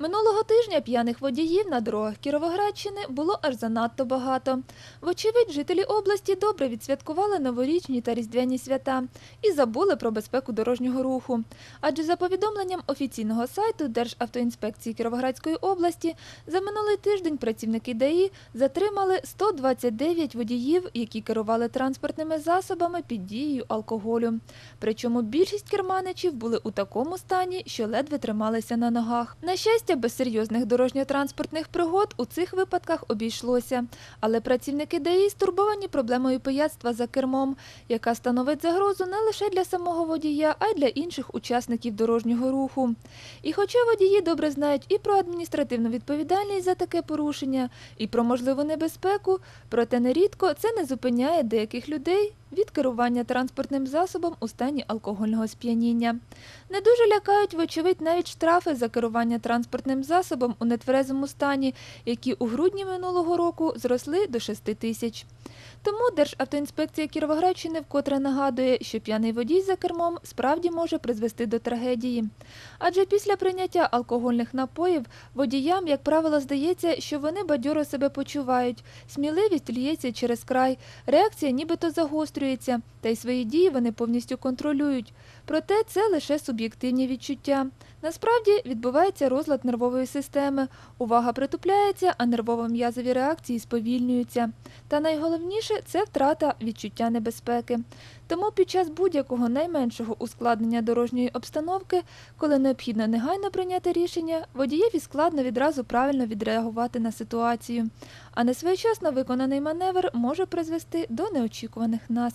Минулого тижня п'яних водіїв на дорогах Кіровоградщини було аж занадто багато. Вочевидь, жителі області добре відсвяткували новорічні та різдвяні свята і забули про безпеку дорожнього руху. Адже за повідомленням офіційного сайту Державтоінспекції Кіровоградської області за минулий тиждень працівники ДАІ затримали 129 водіїв, які керували транспортними засобами під дією алкоголю. Причому більшість керманичів були у такому стані, що ледве трималися на ногах. На щастя, без серйозних дорожньо-транспортних пригод у цих випадках обійшлося. Але працівники ДАІ стурбовані проблемою пияцтва за кермом, яка становить загрозу не лише для самого водія, а й для інших учасників дорожнього руху. І хоча водії добре знають і про адміністративну відповідальність за таке порушення, і про можливу небезпеку, проте нерідко це не зупиняє деяких людей від керування транспортним засобом у стані алкогольного сп'яніння. Не дуже лякають, вочевидь, навіть штрафи за керування транспортним засобом у нетверезому стані, які у грудні минулого року зросли до 6 тисяч. Тому Державтоінспекція Кіровоградщини вкотре нагадує, що п'яний водій за кермом справді може призвести до трагедії. Адже після прийняття алкогольних напоїв водіям, як правило, здається, що вони бадьоро себе почувають, сміливість ліється через край, реакція нібито загострюється, та й свої дії вони повністю контролюють. Проте це лише суб'єктивні відчуття. Насправді відбувається розлад нервової системи, увага притупляється, а нервово-м'язові реакції сповільнюються. Та найголовніше це втрата відчуття небезпеки. Тому під час будь-якого найменшого ускладнення дорожньої обстановки, коли необхідно негайно прийняти рішення, водієві складно відразу правильно відреагувати на ситуацію. А несвоєчасно виконаний маневр може призвести до неочікуваних наслідків.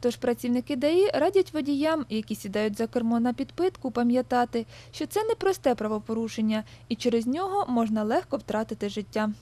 Тож працівники ДАІ радять водіям, які сідають за кермо на підпитку, пам'ятати, що це непросте правопорушення, і через нього можна легко втратити життя.